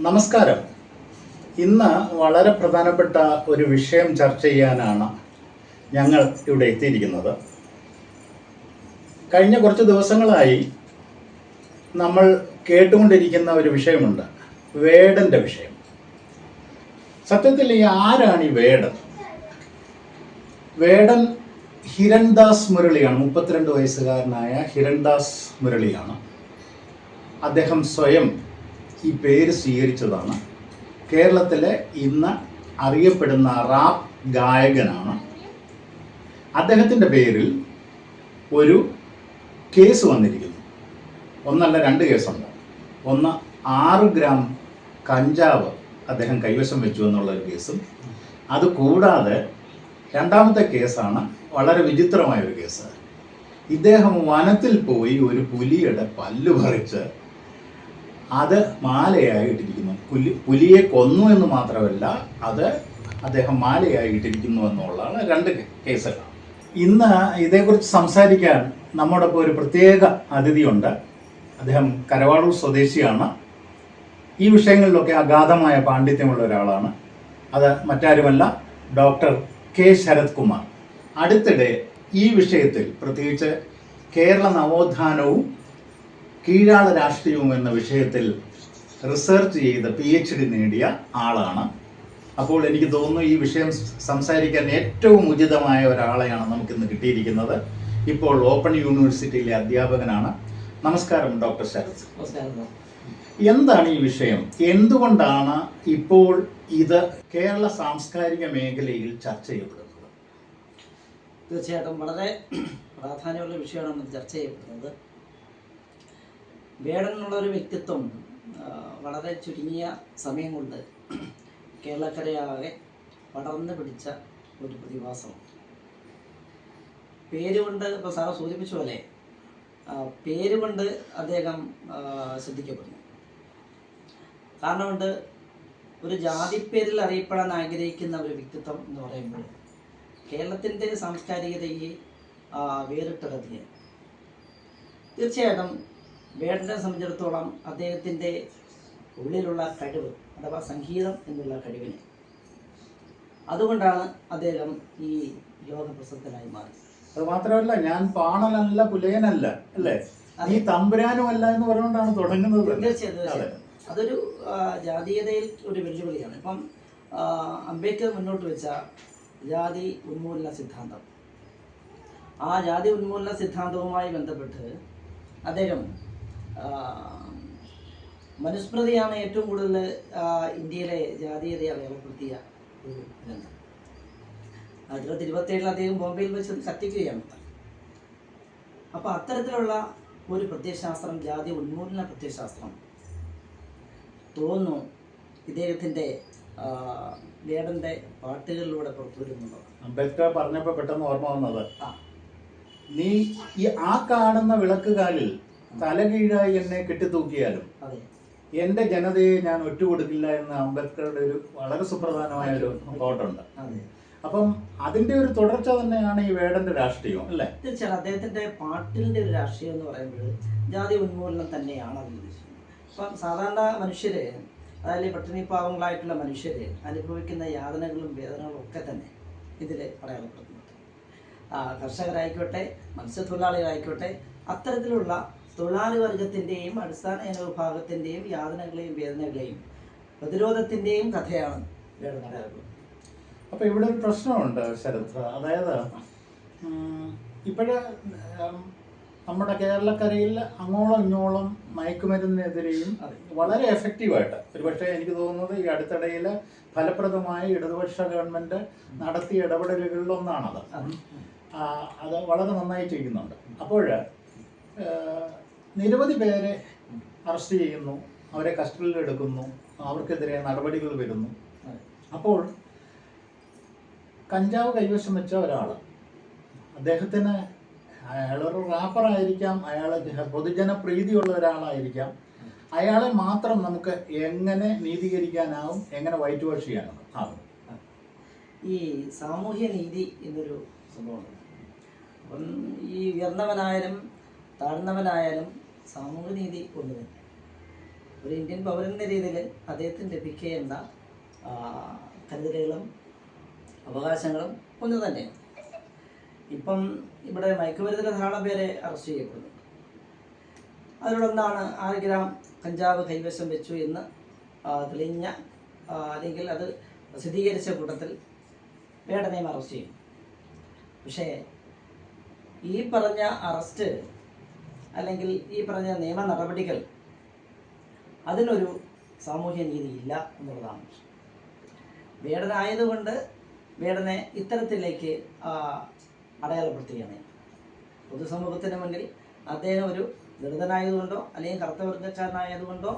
നമസ്കാരം. ഇന്ന് വളരെ പ്രധാനപ്പെട്ട ഒരു വിഷയം ചർച്ച ചെയ്യാനാണ് ഞങ്ങൾ ഇവിടെ എത്തിയിരിക്കുന്നത്. കഴിഞ്ഞ കുറച്ച് ദിവസങ്ങളായി നമ്മൾ കേട്ടുകൊണ്ടിരിക്കുന്ന ഒരു വിഷയമുണ്ട്. വേടന്റെ വിഷയം. സത്യത്തിൽ ഈ ആരാണ് ഈ വേടൻ? വേടൻ ഹിരൺദാസ് മുരളിയാണ്. മുപ്പത്തിരണ്ട് വയസ്സുകാരനായ ഹിരൺദാസ് മുരളിയാണ്. അദ്ദേഹം സ്വയം ഈ പേര് സ്വീകരിച്ചതാണ്. കേരളത്തിലെ ഇന്ന് അറിയപ്പെടുന്ന റാപ്പ് ഗായകനാണ്. അദ്ദേഹത്തിന്റെ പേരിൽ ഒരു കേസ് വന്നിരിക്കുന്നു. ഒന്നല്ല രണ്ട് കേസുണ്ട്. ഒന്ന് ആറ് ഗ്രാം കഞ്ചാവ് അദ്ദേഹം കൈവശം വെച്ചു എന്നുള്ള ഒരു കേസും. അത് കൂടാതെ രണ്ടാമത്തെ കേസാണ് വളരെ വിചിത്രമായ ഒരു കേസ്. ഇദ്ദേഹം വനത്തിൽ പോയി ഒരു പുലിയുടെ പല്ല് പറിച്ച് അത് മാലയായി ഇട്ടിരിക്കുന്നു. പുലി പുലിയെ കൊന്നു എന്ന് മാത്രമല്ല അത് അദ്ദേഹം മാലയായി ഇട്ടിരിക്കുന്നു എന്നുള്ളതാണ് രണ്ട് കേസുകൾ. ഇന്ന് ഇതേക്കുറിച്ച് സംസാരിക്കാൻ നമ്മോടൊപ്പം ഒരു പ്രത്യേക അതിഥിയുണ്ട്. അദ്ദേഹം കരവാളൂർ സ്വദേശിയാണ്. ഈ വിഷയങ്ങളിലൊക്കെ അഗാധമായ പാണ്ഡിത്യമുള്ള ഒരാളാണ്. അത് മറ്റാരുമല്ല ഡോക്ടർ കെ. ശരത് കുമാർ അടുത്തിടെ ഈ വിഷയത്തിൽ പ്രത്യേകിച്ച് കേരള നവോത്ഥാനവും കീഴാള രാഷ്ട്രീയവും എന്ന വിഷയത്തിൽ റിസർച്ച് ചെയ്ത് പി എച്ച് ഡി നേടിയ ആളാണ്. അപ്പോൾ എനിക്ക് തോന്നുന്നു ഈ വിഷയം സംസാരിക്കാൻ ഏറ്റവും ഉചിതമായ ഒരാളെയാണ് നമുക്കിന്ന് കിട്ടിയിരിക്കുന്നത്. ഇപ്പോൾ ഓപ്പൺ യൂണിവേഴ്സിറ്റിയിലെ അധ്യാപകനാണ്. നമസ്കാരം ഡോക്ടർ ശരത്. എന്താണ് ഈ വിഷയം? എന്തുകൊണ്ടാണ് ഇപ്പോൾ ഇത് കേരള സാംസ്കാരിക മേഖലയിൽ ചർച്ച ചെയ്യപ്പെടുന്നത്? തീർച്ചയായിട്ടും വളരെ പ്രാധാന്യമുള്ള വിഷയമാണ് ചർച്ച ചെയ്യപ്പെടുന്നത്. വേടൻ എന്നുള്ള ഒരു വ്യക്തിത്വം വളരെ ചുരുങ്ങിയ സമയം കൊണ്ട് കേരളക്കരയാകെ പടർന്നു പിടിച്ച ഒരു പ്രതിഭാസമാണ്. പേരുകൊണ്ട് ഇപ്പോൾ സാറ് സൂചിപ്പിച്ച പോലെ പേരുകൊണ്ട് അദ്ദേഹം ശ്രദ്ധിക്കപ്പെടുന്നു. കാരണം കൊണ്ട് ഒരു ജാതിപ്പേരിൽ അറിയപ്പെടാൻ ആഗ്രഹിക്കുന്ന ഒരു വ്യക്തിത്വം എന്ന് പറയുമ്പോൾ കേരളത്തിന്റെ സാംസ്കാരികതയെ വേറിട്ടൊരതിയെ തീർച്ചയായിട്ടും വേടനെ സംബന്ധിച്ചിടത്തോളം അദ്ദേഹത്തിന്റെ ഉള്ളിലുള്ള കഴിവ് അഥവാ സംഗീതം എന്നുള്ള കഴിവിനെ. അതുകൊണ്ടാണ് അദ്ദേഹം ഈ ലോകപ്രസിദ്ധനായി മാറിയത്. അത് മാത്രമല്ല ഞാൻ പാണനല്ല പുലയനല്ല അല്ലേ? നീ തമ്പുരാനുമല്ല എന്ന് പറഞ്ഞുകൊണ്ടാണ് തുടങ്ങുന്നത് അതൊരു ജാതീയതയിൽ ഒരു വെല്ലുവിളിയാണ്. ഇപ്പം അംബേദ്കർ മുന്നോട്ട് വെച്ച ജാതി ഉന്മൂലന സിദ്ധാന്തം. ആ ജാതി ഉന്മൂലന സിദ്ധാന്തവുമായി ബന്ധപ്പെട്ട് അദ്ദേഹം മനുസ്മൃതിയാണ് ഏറ്റവും കൂടുതൽ ഇന്ത്യയിലെ ജാതീയതയെ അടയാളപ്പെടുത്തിയ ഒരു ഗ്രന്ഥം. ആയിരത്തി തൊള്ളായിരത്തി ഇരുപത്തേഴിൽ അദ്ദേഹം ബോംബെയിൽ വെച്ച് കത്തിക്കുകയാണ് അപ്പോൾ അത്തരത്തിലുള്ള ഒരു പ്രത്യയശാസ്ത്രം ജാതി ഉന്മൂലന പ്രത്യയശാസ്ത്രം തോന്നുന്നു ഇദ്ദേഹത്തിന്റെ വേടന്റെ പാട്ടുകളിലൂടെ പുറത്തു വരുന്നുണ്ടോ? അംബേദ്കർ പറഞ്ഞപ്പോൾ പെട്ടെന്ന് ഓർമ്മ വന്നത്. നീ ഈ ആ കാണുന്ന വിളക്കുകാലിൽ തലകീഴായി എന്നെ കെട്ടിത്തൂക്കിയാലും എന്റെ ജനതയെ ഞാൻ ഒറ്റുകൊടുക്കില്ല എന്ന അംബേദ്കറുടെ ഒരു വളരെ സുപ്രധാനമായ ഒരു കോട്ടുണ്ട് അപ്പം അതിന്റെ ഒരു തുടർച്ച തന്നെയാണ് ഈ വേടന്റെ രാഷ്ട്രീയം അല്ലേ? തീർച്ചയായും അദ്ദേഹത്തിന്റെ പാട്ടിന്റെ ഒരു രാഷ്ട്രീയം എന്ന് പറയുമ്പോൾ ജാതി ഉന്മൂലനം തന്നെയാണ് അത് ഉദ്ദേശിക്കുന്നത്. അപ്പം സാധാരണ മനുഷ്യര് അതായത് പട്ടിണി പാവങ്ങളായിട്ടുള്ള മനുഷ്യര് അനുഭവിക്കുന്ന യാതനകളും വേദനകളും ഒക്കെ തന്നെ ഇതിൽ അടയാളപ്പെടുന്നുണ്ട് കർഷകരായിക്കോട്ടെ മത്സ്യത്തൊഴിലാളികളായിക്കോട്ടെ അത്തരത്തിലുള്ള തൊഴിലാളി വർഗത്തിന്റെയും അടിസ്ഥാന ജനവിഭാഗത്തിന്റെയും യാതനകളെയും വേദനകളെയും പ്രതിരോധത്തിന്റെയും കഥയാണ് വേടൻ അപ്പോൾ അപ്പൊ ഇവിടെ ഒരു പ്രശ്നമുണ്ട് ശരത്. അതായത് ഇപ്പോഴേ നമ്മുടെ കേരളക്കരയിൽ അങ്ങോളം ഇങ്ങോളം മയക്കുമരുന്നിനെതിരെയും വളരെ എഫക്റ്റീവായിട്ട് ഒരുപക്ഷെ എനിക്ക് തോന്നുന്നത് ഈ അടുത്തിടയിൽ ഫലപ്രദമായ ഇടതുപക്ഷ ഗവൺമെന്റ് നടത്തിയ ഇടപെടലുകളിലൊന്നാണത്. അതെ. അത് വളരെ നന്നായി ചെയ്യുന്നുണ്ട്. അപ്പോൾ നിരവധി പേരെ അറസ്റ്റ് ചെയ്യുന്നു അവരെ കസ്റ്റഡിയിൽ എടുക്കുന്നു അവർക്കെതിരെ നടപടികൾ വരുന്നു. അപ്പോൾ കഞ്ചാവ് കൈവശം വെച്ച ഒരാൾ അദ്ദേഹത്തിന് അയാളൊരു റാപ്പറായിരിക്കാം അയാൾ പൊതുജന പ്രീതിയുള്ള ഒരാളായിരിക്കാം. അയാളെ മാത്രം നമുക്ക് എങ്ങനെ നീതീകരിക്കാനാവും എങ്ങനെ വൈറ്റ് വാഷ് ചെയ്യാനാവും? ആകും ഈ സാമൂഹ്യ നീതി എന്നൊരു സംഭവമുണ്ട്. അപ്പം ഈ ഉയർന്നവനായാലും താഴ്ന്നവനായാലും സാമൂഹ്യ നീതി തന്നെ ഒരു ഇന്ത്യൻ പൗരൻ എന്ന രീതിയിൽ അദ്ദേഹത്തിന് ലഭിക്കേണ്ട കരുതലുകളും അവകാശങ്ങളും ഒന്ന് തന്നെയാണ്. ഇപ്പം ഇവിടെ മയക്കുമരുന്നിൽ ധാരാളം പേരെ അറസ്റ്റ് ചെയ്യപ്പെടുന്നു. അതിലൊന്നാണ് ആറ് ഗ്രാം കഞ്ചാവ് കൈവശം വെച്ചു എന്ന് തെളിഞ്ഞ അല്ലെങ്കിൽ അത് സ്ഥിരീകരിച്ച കൂട്ടത്തിൽ വേടനെയും അറസ്റ്റ് ചെയ്യും പക്ഷേ ഈ പറഞ്ഞ അറസ്റ്റ് അല്ലെങ്കിൽ ഈ പറഞ്ഞ നിയമ നടപടികൾ അതിനൊരു സാമൂഹ്യ നീതി ഇല്ല എന്നുള്ളതാണ്. വേടനായതുകൊണ്ട് വേടനെ ഇത്തരത്തിലേക്ക് അടയാളപ്പെടുത്തുകയാണ്. പൊതുസമൂഹത്തിന് മുന്നിൽ അദ്ദേഹം ഒരു ദളിതനായതുകൊണ്ടോ അല്ലെങ്കിൽ കറുത്തവർഗക്കാരനായതുകൊണ്ടോ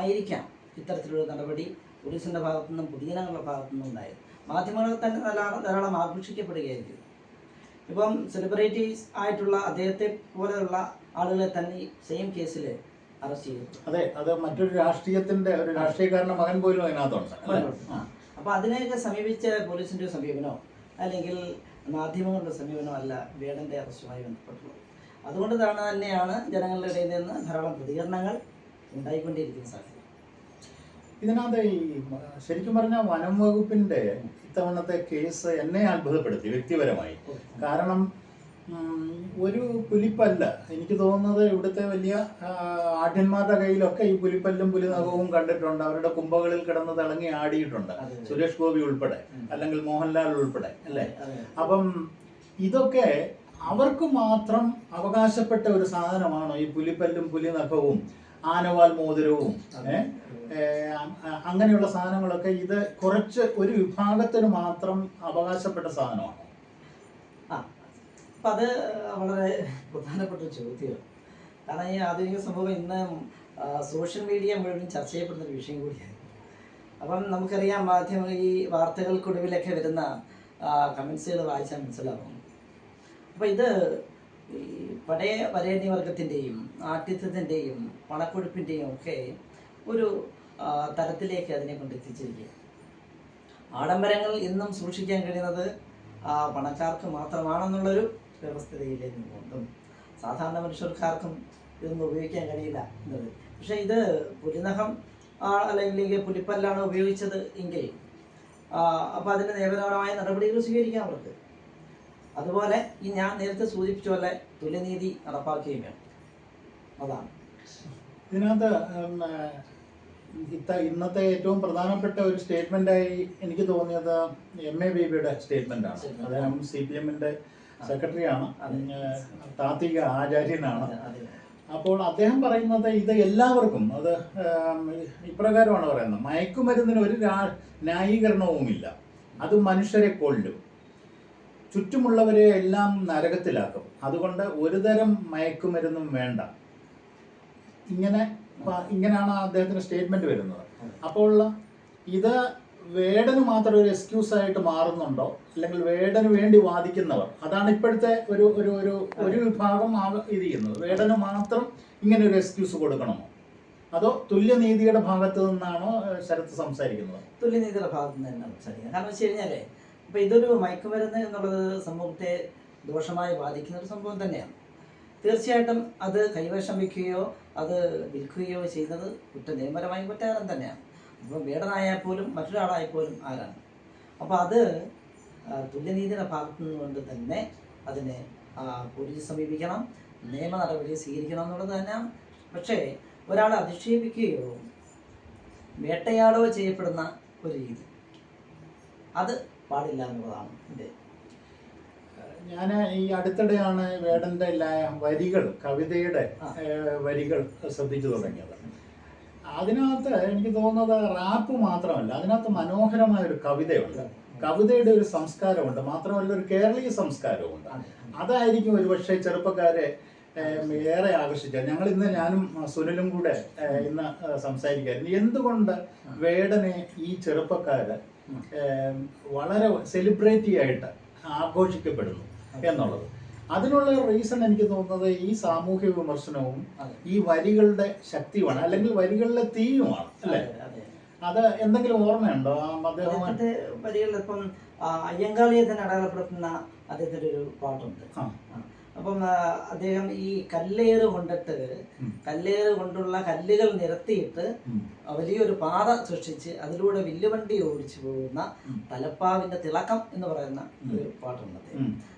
ആയിരിക്കാം ഇത്തരത്തിലുള്ള നടപടി പോലീസിന്റെ ഭാഗത്തു നിന്നും പൊതുജനങ്ങളുടെ ഭാഗത്തു നിന്നും ഉണ്ടായത്. മാധ്യമങ്ങളിൽ തന്നെ ധാരാളം ധാരാളം ആഘോഷിക്കപ്പെടുകയായിരിക്കും. ഇപ്പം സെലിബ്രിറ്റീസ് ആയിട്ടുള്ള അദ്ദേഹത്തെ പോലെയുള്ള ആളുകളെ തന്നെ സെയിം കേസിൽ അറസ്റ്റ് ചെയ്തു അതെ അത് മറ്റൊരു രാഷ്ട്രീയത്തിന്റെ ഒരു രാഷ്ട്രീയക്കാരന്റെ മകൻ പോലും അതിനകത്തുണ്ട്. അപ്പൊ അതിനെയൊക്കെ സമീപിച്ച പോലീസിന്റെ സമീപനോ അല്ലെങ്കിൽ മാധ്യമങ്ങളുടെ സമീപനോ അല്ല വേടന്റെ അറസ്റ്റുമായി ബന്ധപ്പെട്ടുള്ളത്. അതുകൊണ്ട് തന്നെ തന്നെയാണ് ജനങ്ങളുടെ ഇടയിൽ നിന്ന് ധാരാളം പ്രതികരണങ്ങൾ ഉണ്ടായിക്കൊണ്ടിരിക്കുന്ന സാഹചര്യം. ഇതിനകത്ത് ഈ ശരിക്കും പറഞ്ഞാൽ വനം വകുപ്പിന്റെ ഇത്തവണത്തെ കേസ് എന്നെ അത്ഭുതപ്പെടുത്തി വ്യക്തിപരമായി. കാരണം ഒരു പുലിപ്പല്ല. എനിക്ക് തോന്നുന്നത് ഇവിടുത്തെ വലിയ ആഢ്യന്മാരുടെ കയ്യിലൊക്കെ ഈ പുലിപ്പല്ലും പുലിനഖവും കണ്ടിട്ടുണ്ട്. അവരുടെ കുമ്പകളിൽ കിടന്ന് തിളങ്ങി ആടിയിട്ടുണ്ട്. സുരേഷ് ഗോപി ഉൾപ്പെടെ. അല്ലെങ്കിൽ മോഹൻലാൽ ഉൾപ്പെടെ. അല്ലേ? അപ്പം ഇതൊക്കെ അവർക്ക് മാത്രം അവകാശപ്പെട്ട ഒരു സാധനമാണോ ഈ പുലിപ്പല്ലും പുലിനഖവും? ആനവാൽ മോതിരവും അങ്ങനെയുള്ള സാധനങ്ങളൊക്കെ ഇത് കുറച്ച് ഒരു വിഭാഗത്തിന് മാത്രം അവകാശപ്പെട്ട സാധനമാണ്. ആ അപ്പം അത് വളരെ പ്രധാനപ്പെട്ട ഒരു ചോദ്യമാണ്. കാരണം ഈ ആധുനിക സമൂഹം ഇന്ന് സോഷ്യൽ മീഡിയ മുഴുവൻ ചർച്ച ചെയ്യപ്പെടുന്ന ഒരു വിഷയം കൂടിയാണ് അപ്പം നമുക്കറിയാം മാധ്യമ ഈ വാർത്തകൾക്കൊടുവിലൊക്കെ വരുന്ന കമൻസുകൾ വായിച്ചാൽ മനസ്സിലാവും. അപ്പം ഇത് ഈ പഴയ വരേണ്യ വർഗത്തിന്റെയും ആഠ്യത്വത്തിന്റെയും പണക്കൊഴുപ്പിന്റെയും ഒക്കെ ഒരു തരത്തിലേക്ക് അതിനെ കൊണ്ട് എത്തിച്ചിരിക്കുക ആഡംബരങ്ങൾ ഇന്നും സൂക്ഷിക്കാൻ കഴിയുന്നത് പണക്കാർക്ക് മാത്രമാണെന്നുള്ളൊരു വ്യവസ്ഥതയിലേക്ക് കൊണ്ടും സാധാരണ മനുഷ്യർക്കാർക്കും ഇതൊന്നും ഉപയോഗിക്കാൻ കഴിയില്ല എന്നത്. പക്ഷെ ഇത് പുലിനഖം അല്ലെങ്കിൽ പുലിപ്പല്ലാണ് ഉപയോഗിച്ചത് എങ്കിൽ അപ്പോൾ അതിന് നിയമപരമായ നടപടികൾ സ്വീകരിക്കാം അവർക്ക്. അതുപോലെ ഈ ഞാൻ നേരത്തെ സൂചിപ്പിച്ച പോലെ തുല്യനീതി നടപ്പാക്കുകയും വേണം. അതാണ്. ഇതിനകത്ത് ഇത്ത ഇന്നത്തെ ഏറ്റവും പ്രധാനപ്പെട്ട ഒരു സ്റ്റേറ്റ്മെന്റായി എനിക്ക് തോന്നിയത് എം എ ബേബിയുടെ സ്റ്റേറ്റ്മെന്റ്. ആണ് അദ്ദേഹം സി പി എമ്മിന്റെ സെക്രട്ടറിയാണ്. താത്വിക ആചാര്യനാണ്. അപ്പോൾ അദ്ദേഹം പറയുന്നത് ഇത് എല്ലാവർക്കും അത് ഇപ്രകാരമാണ് പറയുന്നത്. മയക്കുമരുന്നിന് ഒരു ന്യായീകരണവുമില്ല. അത് മനുഷ്യരെ കൊല്ലും. ചുറ്റുമുള്ളവരെ എല്ലാം നരകത്തിലാക്കും. അതുകൊണ്ട് ഒരുതരം മയക്കുമരുന്നും വേണ്ട. ഇങ്ങനെ ഇങ്ങനെയാണ് അദ്ദേഹത്തിന്റെ സ്റ്റേറ്റ്മെന്റ് വരുന്നത്. അപ്പോൾ ഇത് വേടന് മാത്രം ഒരു എക്സ്ക്യൂസ് ആയിട്ട് മാറുന്നുണ്ടോ? അല്ലെങ്കിൽ വേടന് വേണ്ടി വാദിക്കുന്നവർ? അതാണ് ഇപ്പോഴത്തെ ഒരു ഒരു ഒരു ഒരു വിഭാഗം ഇത് ചെയ്യുന്നത്. വേടന് മാത്രം ഇങ്ങനെ ഒരു എക്സ്ക്യൂസ് കൊടുക്കണമോ? അതോ തുല്യനീതിയുടെ ഭാഗത്ത് നിന്നാണോ ശരത് ശരത്ത് സംസാരിക്കുന്നത്? തുല്യനീതിയുടെ ഭാഗത്ത് നിന്ന് തന്നെ സംസാരിക്കുന്നത്. കാരണം വെച്ച് കഴിഞ്ഞാലേ ഇപ്പൊ ഇതൊരു മയക്കുമരുന്ന് എന്നുള്ളത് സമൂഹത്തെ ദോഷമായി ബാധിക്കുന്ന ഒരു സംഭവം തന്നെയാണ്. തീർച്ചയായിട്ടും അത് കൈവശം വയ്ക്കുകയോ അത് വിൽക്കുകയോ ചെയ്യുന്നത് കുറ്റ നിയമപരമായി കുറ്റകരം തന്നെയാണ്. അപ്പോൾ വേടനായാൽ പോലും മറ്റൊരാളായി പോലും ആരാണ്? അപ്പോൾ അത് തുല്യനീതിയുടെ ഭാഗത്തു നിന്നുകൊണ്ട് തന്നെ അതിനെ പോലീസ് സമീപിക്കണം നിയമ നടപടി സ്വീകരിക്കണം എന്നുള്ളത് തന്നെയാണ് പക്ഷേ ഒരാളെ അധിക്ഷേപിക്കുകയോ വേട്ടയാടോ ചെയ്യപ്പെടുന്ന ഒരു രീതി. അത് പാടില്ല എന്നുള്ളതാണ് എന്റെ ഞാൻ ഈ അടുത്തിടെയാണ് വേടന്റെ എല്ലാ വരികൾ കവിതയുടെ വരികൾ ശ്രദ്ധിച്ചു തുടങ്ങിയത്. അതിനകത്ത് എനിക്ക് തോന്നുന്നത് റാപ്പ് മാത്രമല്ല അതിനകത്ത് മനോഹരമായ ഒരു കവിതയുണ്ട്. കവിതയുടെ ഒരു സംസ്കാരമുണ്ട് മാത്രമല്ല ഒരു കേരളീയ സംസ്കാരമുണ്ട് അതായിരിക്കും ഒരുപക്ഷെ ചെറുപ്പക്കാരെ ഏറെ ആകർഷിച്ചത് ഞങ്ങൾ ഇന്ന് ഞാനും സുനിലും കൂടെ ഇന്ന് സംസാരിക്കായിരുന്നു. എന്തുകൊണ്ട് വേടനെ ഈ ചെറുപ്പക്കാര് വളരെ സെലിബ്രേറ്റി ആയിട്ട് ആഘോഷിക്കപ്പെടുന്നു എന്നുള്ളത്. അതിനുള്ള റീസൺ എനിക്ക് തോന്നുന്നത് ഈ സാമൂഹ്യ വിമർശനവും ഈ വരികളുടെ ശക്തിയുമാണ് അല്ലെങ്കിൽ വരികളിലെ തീയുമാണ് അല്ലേ? അതെ, എന്തെങ്കിലും ഓർമ്മയുണ്ടോ? അദ്ദേഹം അദ്ദേഹത്തിന്റെ വരികളിൽ ഇപ്പം ആ, അയ്യങ്കാളിയെ തന്നെ അടയാളപ്പെടുത്തുന്ന അദ്ദേഹത്തിന്റെ ഒരു പാട്ടുണ്ട്. അപ്പം അദ്ദേഹം ഈ കല്ലേറ് കൊണ്ടിട്ട്. കല്ലേറ് കൊണ്ടുള്ള കല്ലുകൾ നിരത്തിയിട്ട് വലിയൊരു പാത സൃഷ്ടിച്ച് അതിലൂടെ വില്ലുവണ്ടി ഓടിച്ചു പോകുന്ന. തലപ്പാവിന്റെ തിളക്കം എന്ന് പറയുന്ന ഒരു പാട്ടുണ്ട്.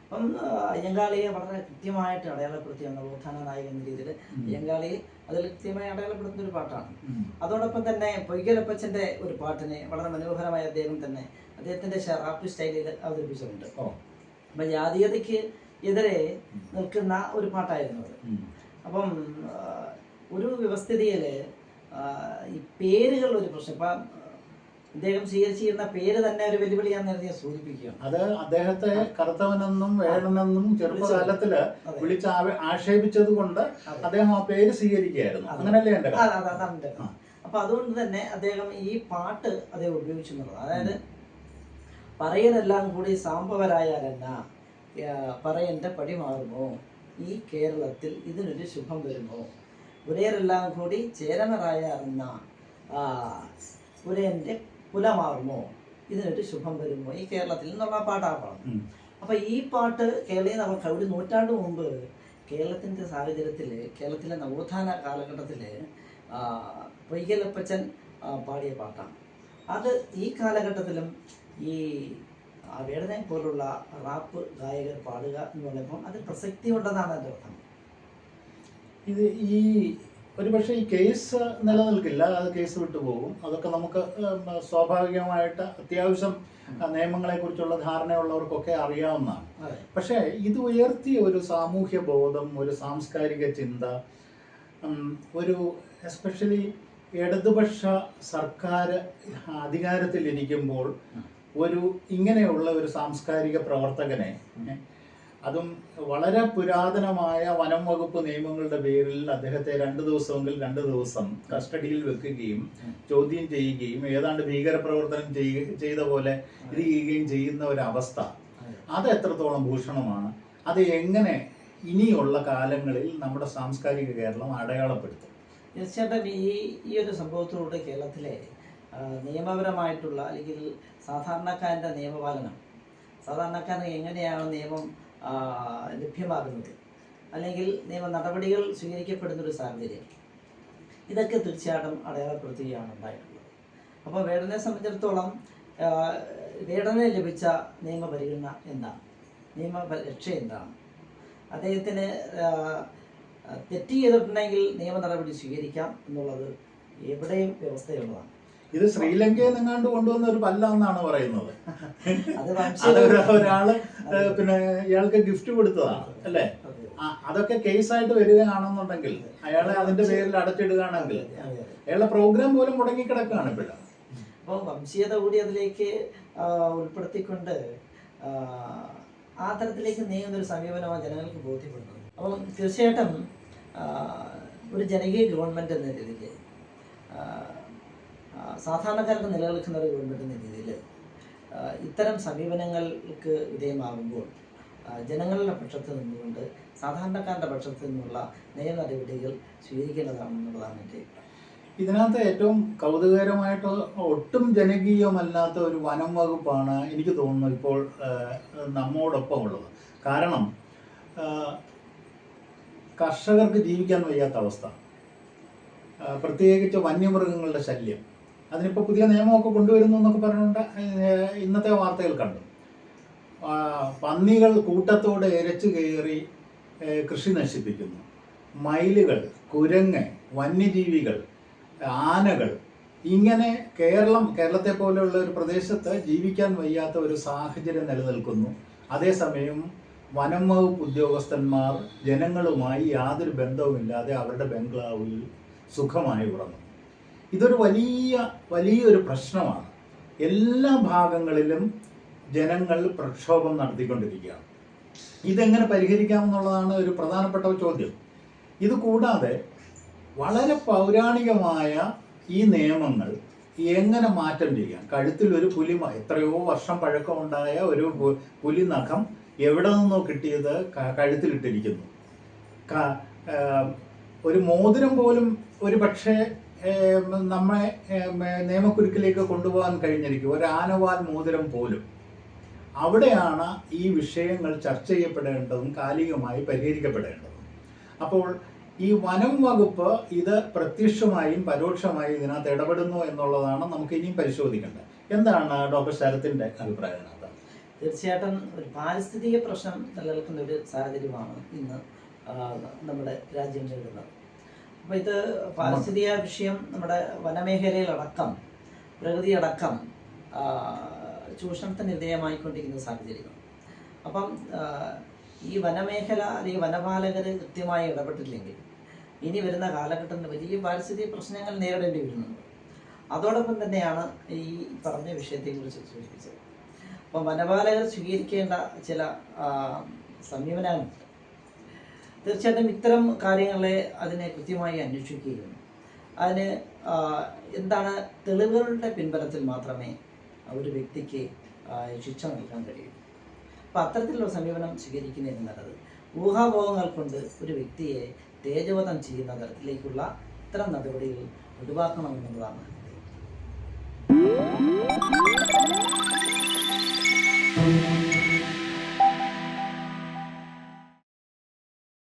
അപ്പം അയ്യങ്കാളിയെ വളരെ കൃത്യമായിട്ട് അടയാളപ്പെടുത്തിയ നവോത്ഥാന നായകൻ എന്ന രീതിയിൽ. അയ്യങ്കാളിയെ അതിൽ കൃത്യമായി അടയാളപ്പെടുത്തുന്ന ഒരു പാട്ടാണ് അതോടൊപ്പം തന്നെ പൊയ്കലപ്പച്ചന്റെ ഒരു പാട്ടിനെ വളരെ മനോഹരമായി അദ്ദേഹം തന്നെ അദ്ദേഹത്തിന്റെ ഷെറാപ്പ് സ്റ്റൈലിൽ അവതരിപ്പിച്ചിട്ടുണ്ട് അപ്പം ജാതീയതയ്ക്ക് എതിരെ നിൽക്കുന്ന ഒരു പാട്ടായിരുന്നു അത്. അപ്പം ഒരു വ്യവസ്ഥിതിയിൽ ഈ പേരുകൾ ഒരു പ്രശ്നം ഇപ്പം ഇദ്ദേഹം സ്വീകരിച്ചിരുന്ന പേര് തന്നെ ഒരു വെല്ലുവിളിയാന്ന് ഞാൻ സൂചിപ്പിക്കുകയാണ് അത് അദ്ദേഹത്തെ കറുത്തവനെന്നും വേണമെന്നും ചെറുപ്പകാലത്തിൽ. വിളിച്ച് ആക്ഷേപിച്ചത് കൊണ്ട്. അദ്ദേഹം ആ പേര് സ്വീകരിക്കുകയായിരുന്നു. അങ്ങനല്ലേ എന്റെ അതാണ്. അപ്പൊ അതുകൊണ്ട് തന്നെ അദ്ദേഹം ഈ പാട്ട് അദ്ദേഹം ഉപയോഗിച്ചു എന്നുള്ളത് അതായത് പറയലെല്ലാം കൂടി സാമ്പവരായാലെന്ന പറയന്റെ പടി മാറുമോ? ഈ കേരളത്തിൽ ഇതിനൊരു ശുഭം വരുമോ? ഉരയരെല്ലാം കൂടി ചേരമറായാറുന്ന ഉരയന്റെ പുല മാറുമോ? ഇതിനൊരു ശുഭം വരുമോ? ഈ കേരളത്തിൽ എന്നുള്ള പാട്ടാണ് അപ്പോൾ അപ്പൊ ഈ പാട്ട് കേരളീയ നമുക്ക് ഒരു നൂറ്റാണ്ട് മുമ്പ് കേരളത്തിന്റെ സാഹചര്യത്തിൽ കേരളത്തിലെ നവോത്ഥാന കാലഘട്ടത്തിൽ പൊയ്കലപ്പച്ചൻ പാടിയ പാട്ടാണ്. അത് ഈ കാലഘട്ടത്തിലും ഈ വേടനെ പോലുള്ള റാപ്പ് ഗായകർ പാടുക എന്ന് പറയുമ്പോൾ അത് പ്രസക്തി ഉണ്ടെന്നാണ് എന്റെ അർത്ഥം ഇത് ഈ ഒരുപക്ഷെ ഈ കേസ് നിലനിൽക്കില്ല അത് കേസ് വിട്ടുപോകും അതൊക്കെ നമുക്ക് സ്വാഭാവികമായിട്ട് അത്യാവശ്യം നിയമങ്ങളെ കുറിച്ചുള്ള ധാരണയുള്ളവർക്കൊക്കെ അറിയാവുന്നതാണ്. പക്ഷേ ഇത് ഉയർത്തിയ ഒരു സാമൂഹ്യ ബോധം ഒരു സാംസ്കാരിക ചിന്ത ഒരു എസ്പെഷ്യലി ഇടതുപക്ഷ സർക്കാർ അധികാരത്തിലിരിക്കുമ്പോൾ ഒരു ഇങ്ങനെയുള്ള ഒരു സാംസ്കാരിക പ്രവർത്തകനെ അതും വളരെ പുരാതനമായ വനം വകുപ്പ് നിയമങ്ങളുടെ പേരിൽ അദ്ദേഹത്തെ രണ്ട് ദിവസമെങ്കിൽ രണ്ട് ദിവസം കസ്റ്റഡിയിൽ വെക്കുകയും ചോദ്യം ചെയ്യുകയും ഏതാണ്ട് ഭീകരപ്രവർത്തനം ചെയ്യുക ചെയ്ത പോലെ ഇത് ചെയ്യുകയും ചെയ്യുന്ന ഒരു അവസ്ഥ അത് എത്രത്തോളം ഭൂഷണമാണ്? അത് എങ്ങനെ ഇനിയുള്ള കാലങ്ങളിൽ നമ്മുടെ സാംസ്കാരിക കേരളം അടയാളപ്പെടുത്തും? തീർച്ചയായിട്ടും ഈ ഈ ഒരു സംഭവത്തിലൂടെ കേരളത്തിലെ നിയമപരമായിട്ടുള്ള അല്ലെങ്കിൽ സാധാരണക്കാരന്റെ നിയമപാലനം. സാധാരണക്കാരന് എങ്ങനെയാണ് നിയമം ലഭ്യമാകുന്നത്? അല്ലെങ്കിൽ നിയമ നടപടികൾ സ്വീകരിക്കപ്പെടുന്ന ഒരു സാഹചര്യം. ഇതൊക്കെ തീർച്ചയായിട്ടും അടയാളപ്പെടുത്തുകയാണ് ഉണ്ടായിട്ടുള്ളത്. അപ്പോൾ വേടനെ സംബന്ധിച്ചിടത്തോളം വേടന ലഭിച്ച നിയമപരിഗണന എന്താണ്? നിയമരക്ഷ എന്താണ്? അദ്ദേഹത്തിന് തെറ്റ് ചെയ്തിട്ടുണ്ടെങ്കിൽ നിയമ നടപടി സ്വീകരിക്കാം എന്നുള്ളത് എവിടെയും വ്യവസ്ഥയുള്ളതാണ്. ഇത് ശ്രീലങ്കയിൽ നിന്നാണ്ട് കൊണ്ടുവന്ന ഒരു പല്ല എന്നാണ് പറയുന്നത്. അത് ഒരാൾ പിന്നെ ഇയാൾക്ക് ഗിഫ്റ്റ് കൊടുത്തതാണ് അല്ലേ? അതൊക്കെ കേസ് അതൊക്കെ കേസായിട്ട് വരികയാണെന്നുണ്ടെങ്കിൽ അയാളെ അതിന്റെ പേരിൽ അടച്ചിടുകയാണെങ്കിൽ. അയാളുടെ പ്രോഗ്രാം പോലും മുടങ്ങിക്കിടക്കുകയാണ് ഇപ്പോഴും. അപ്പോൾ വംശീയത കൂടി അതിലേക്ക് ഉൾപ്പെടുത്തിക്കൊണ്ട് ആ, തരത്തിലേക്ക് നീങ്ങുന്ന ഒരു സമീപനമാണ് ജനങ്ങൾക്ക് ബോധ്യപ്പെടുന്നത്. അപ്പോൾ തീർച്ചയായിട്ടും ഒരു ജനകീയ ഗവൺമെന്റ് എന്ന രീതിയിൽ സാധാരണക്കാർക്ക് നിലനിൽക്കുന്ന ഒരു ഗവൺമെന്റ് രീതിയിൽ ഇത്തരം സമീപനങ്ങൾക്ക് വിധേയമാകുമ്പോൾ ജനങ്ങളുടെ പക്ഷത്ത് നിന്നുകൊണ്ട് സാധാരണക്കാരുടെ പക്ഷത്ത് നിന്നുള്ള നിയമ നടപടികൾ സ്വീകരിക്കേണ്ടതാണെന്നുള്ളതാണ് എന്റെ ഇതിനകത്ത് ഏറ്റവും കൗതുകകരമായിട്ട് ഒട്ടും ജനകീയമല്ലാത്ത ഒരു വനം വകുപ്പാണ് എനിക്ക് തോന്നുന്നു ഇപ്പോൾ നമ്മോടൊപ്പം ഉള്ളത് കാരണം കർഷകർക്ക് ജീവിക്കാൻ വയ്യാത്ത അവസ്ഥ. പ്രത്യേകിച്ച് വന്യമൃഗങ്ങളുടെ ശല്യം. അതിനിപ്പോൾ പുതിയ നിയമമൊക്കെ കൊണ്ടുവരുന്നു എന്നൊക്കെ പറഞ്ഞുകൊണ്ട് ഇന്നത്തെ വാർത്തകൾ കണ്ടു. പന്നികൾ കൂട്ടത്തോടെ ഇരച്ചു കയറി കൃഷി നശിപ്പിക്കുന്നു. മയിലുകൾ കുരങ്ങ് വന്യജീവികൾ ആനകൾ ഇങ്ങനെ കേരളം കേരളത്തെ പോലെയുള്ള ഒരു പ്രദേശത്ത് ജീവിക്കാൻ വയ്യാത്ത ഒരു സാഹചര്യം നിലനിൽക്കുന്നു. അതേസമയം വനം വകുപ്പ് ഉദ്യോഗസ്ഥന്മാർ ജനങ്ങളുമായി യാതൊരു ബന്ധവുമില്ലാതെ അവരുടെ ബംഗ്ലാവിൽ സുഖമായി ഉറങ്ങുന്നു. ഇതൊരു വലിയ വലിയൊരു പ്രശ്നമാണ്. എല്ലാ ഭാഗങ്ങളിലും ജനങ്ങൾ പ്രക്ഷോഭം നടത്തിക്കൊണ്ടിരിക്കുകയാണ്. ഇതെങ്ങനെ പരിഹരിക്കാമെന്നുള്ളതാണ് ഒരു പ്രധാനപ്പെട്ട ചോദ്യം. ഇത് കൂടാതെ വളരെ പൗരാണികമായ ഈ നിയമങ്ങൾ എങ്ങനെ മാറ്റം ചെയ്യാം? കഴുത്തിൽ ഒരു പുലി എത്രയോ വർഷം പഴക്കമുണ്ടായ ഒരു പുലി നഖം എവിടെ നിന്നോ കിട്ടിയത് കഴുത്തിലിട്ടിരിക്കുന്നു. ഒരു മോതിരം പോലും ഒരു പക്ഷേ ഏം, നമ്മെ ഏം, നിയമക്കുരുക്കിലേക്ക് കൊണ്ടുപോകാൻ കഴിഞ്ഞിരിക്കും. ഒരു ആനവാൽ മോതിരം പോലും. അവിടെയാണ് ഈ വിഷയങ്ങൾ ചർച്ച ചെയ്യപ്പെടേണ്ടതും കാലികമായി പരിഹരിക്കപ്പെടേണ്ടതും. അപ്പോൾ ഈ വനം വകുപ്പ് ഇത് പ്രത്യക്ഷമായും പരോക്ഷമായും ഇതിനകത്ത് ഇടപെടുന്നു എന്നുള്ളതാണ് നമുക്ക് ഇനിയും പരിശോധിക്കേണ്ടത്. എന്താണ് ഡോക്ടർ ശരത്തിന്റെ അഭിപ്രായം തീർച്ചയായിട്ടും ഒരു പാരിസ്ഥിതിക പ്രശ്നം നിലനിൽക്കുന്ന ഒരു സാഹചര്യമാണ് ഇന്ന് നമ്മുടെ രാജ്യം നേരിടുന്നത്. അപ്പോൾ ഇത് പാരിസ്ഥിതിക വിഷയം നമ്മുടെ വനമേഖലയിലടക്കം പ്രകൃതിയടക്കം ചൂഷണത്തിന് വിധേയമായിക്കൊണ്ടിരിക്കുന്ന സാഹചര്യങ്ങൾ. അപ്പം ഈ വനമേഖല അല്ലെങ്കിൽ വനപാലകർ കൃത്യമായി ഇടപെട്ടില്ലെങ്കിൽ ഇനി വരുന്ന കാലഘട്ടത്തിൽ വലിയ പാരിസ്ഥിതിക പ്രശ്നങ്ങൾ നേരിടേണ്ടി വരുന്നുണ്ട്. അതോടൊപ്പം തന്നെയാണ് ഈ പറഞ്ഞ വിഷയത്തെക്കുറിച്ച് സൂചിപ്പിച്ചത്. അപ്പം വനപാലകർ സ്വീകരിക്കേണ്ട ചില സമീപനങ്ങൾ തീർച്ചയായിട്ടും ഇത്തരം കാര്യങ്ങളെ അതിനെ കൃത്യമായി അന്വേഷിക്കുകയും അതിന് എന്താണ് തെളിവുകളുടെ പിൻബലത്തിൽ മാത്രമേ ഒരു വ്യക്തിക്ക് ശിക്ഷ നൽകാൻ കഴിയൂ. അപ്പം അത്തരത്തിലുള്ള സമീപനം സ്വീകരിക്കുന്നതിന് നല്ലത്. ഊഹാഭോഗങ്ങൾ കൊണ്ട് ഒരു വ്യക്തിയെ തേജവധം ചെയ്യുന്ന തരത്തിലേക്കുള്ള ഇത്തരം നടപടികൾ ഒഴിവാക്കണമെന്നുള്ളതാണ് എന്റെ